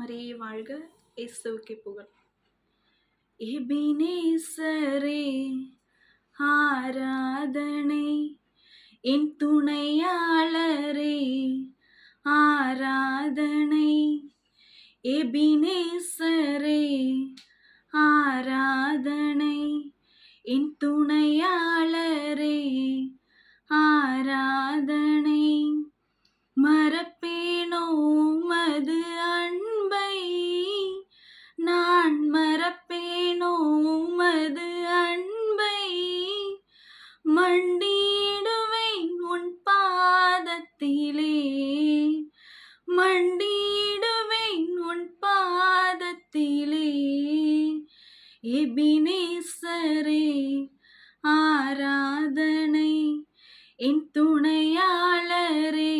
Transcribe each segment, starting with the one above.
மரியே வாழ்க இயேசுவுக்கு புகழ். எபினேசரே ஆராதனை என் துணையாளரே ஆராதனை. எபினேசரே ஆராதனை என் துணையாளரே ஆராதனை. மறப்பேனோ மது எபினேசரே ஆராதனை. என் துணையாளரே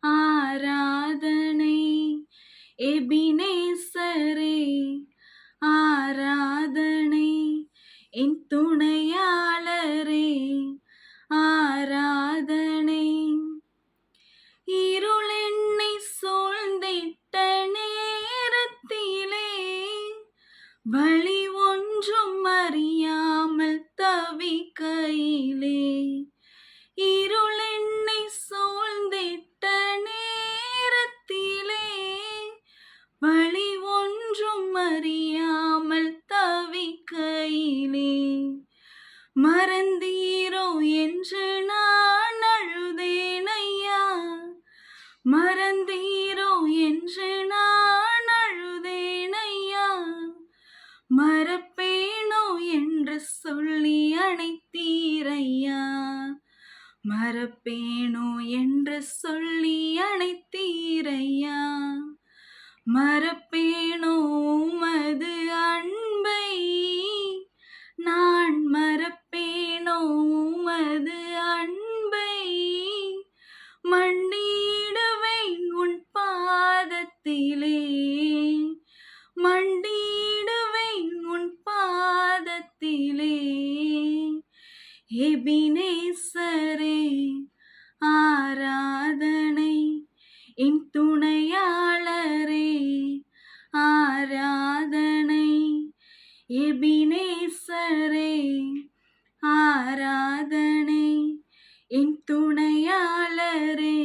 ஆராதனை. எபினேசரே ஆராதனை. என் துணையாளரே ஆராதனை. இருளெண்ணை சூழ்ந்திட்ட நேரத்திலே வழி மறந்தீரோ என்று நான் அழுதேனையா? மறந்தீரோ என்று நான் அழுதேனையா? மறப்பேனோ என்று சொல்லி அணைத்தீரையா? மறப்பேனோ என்று சொல்லி அணைத்தீரையா? மறப்ப எபினேசரே ஆராதனை என் துணையாளரே ஆராதனை. எபினேசரே ஆராதனை என் துணையாளரே